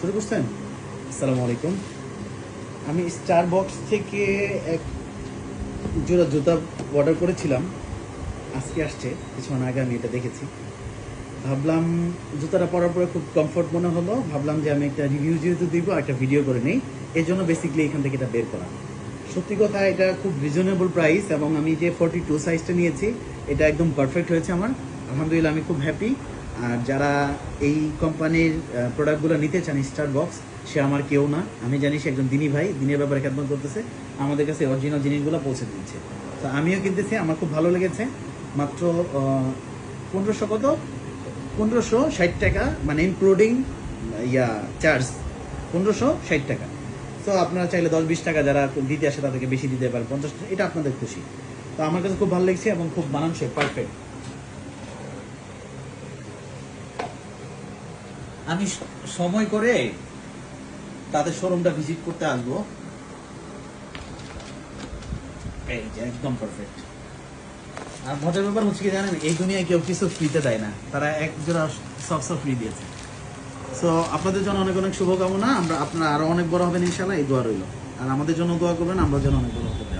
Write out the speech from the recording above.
শুরু করছেন? আসসালামু আলাইকুম। আমি স্টার বক্স থেকে এক জোড়া জুতা অর্ডার করেছিলাম। আজকে আসছে, কিছুক্ষণ আগে আমি এটা দেখেছি। ভাবলাম জুতাটা পরার পরে খুব কমফোর্ট মনে হলো। ভাবলাম যে আমি একটা রিভিউ যেহেতু দিব, একটা ভিডিও করে নেই। এই জন্য বেসিক্যালি এখান থেকে এটা বের করা সত্যি কথা, এটা খুব রিজনেবল প্রাইস এবং আমি যে ফর্টি টু সাইজটা নিয়েছি, এটা একদম পারফেক্ট হয়েছে আমার। আলহামদুলিল্লাহ, আমি খুব হ্যাপি আর যারা এই কোম্পানির প্রোডাক্টগুলো নিতে চান স্টার বক্স সে আমার কেউ না। আমি জানি সে একজন দিনী ভাই, দিনের ব্যাপারে খেদমত করতেছে। আমাদের কাছে অরিজিনাল জিনিসগুলো পৌঁছে দিচ্ছে তো আমিও কিনতেছি, আমার খুব ভালো লেগেছে। মাত্র পনেরোশো কত? পনেরোশো ষাট টাকা মানে ইনক্লুডিং ইয়া চার্জ পনেরোশো ষাট টাকা। তো আপনারা চাইলে দশ বিশ টাকা যারা দিতে আসে তাদেরকে বেশি দিতে পারেন, পঞ্চাশ এটা আপনাদের খুশি। তো আমার কাছে খুব ভালো লেগেছে এবং খুব মানানসই পারফেক্ট আমি সময় করে তাদের শোরুমটা ভিজিট করতে আসব। একদম পারফেক্ট আর মজার ব্যাপার হচ্ছে কি জানেন, এই দুনিয়ায় কেউ কিছু ফ্রিতে দেয় না। তারা এক জোড়া সক্সও ফ্রি দিয়েছে। সো আপনাদের জন্য অনেক অনেক শুভকামনা। আমরা, আপনারা আরও অনেক বড় হবেন ইনশাল্লাহ এই দোয়া রইল। আর আমাদের জন্য দোয়া করবেন আমরা যেন অনেক বড় হতে পারি।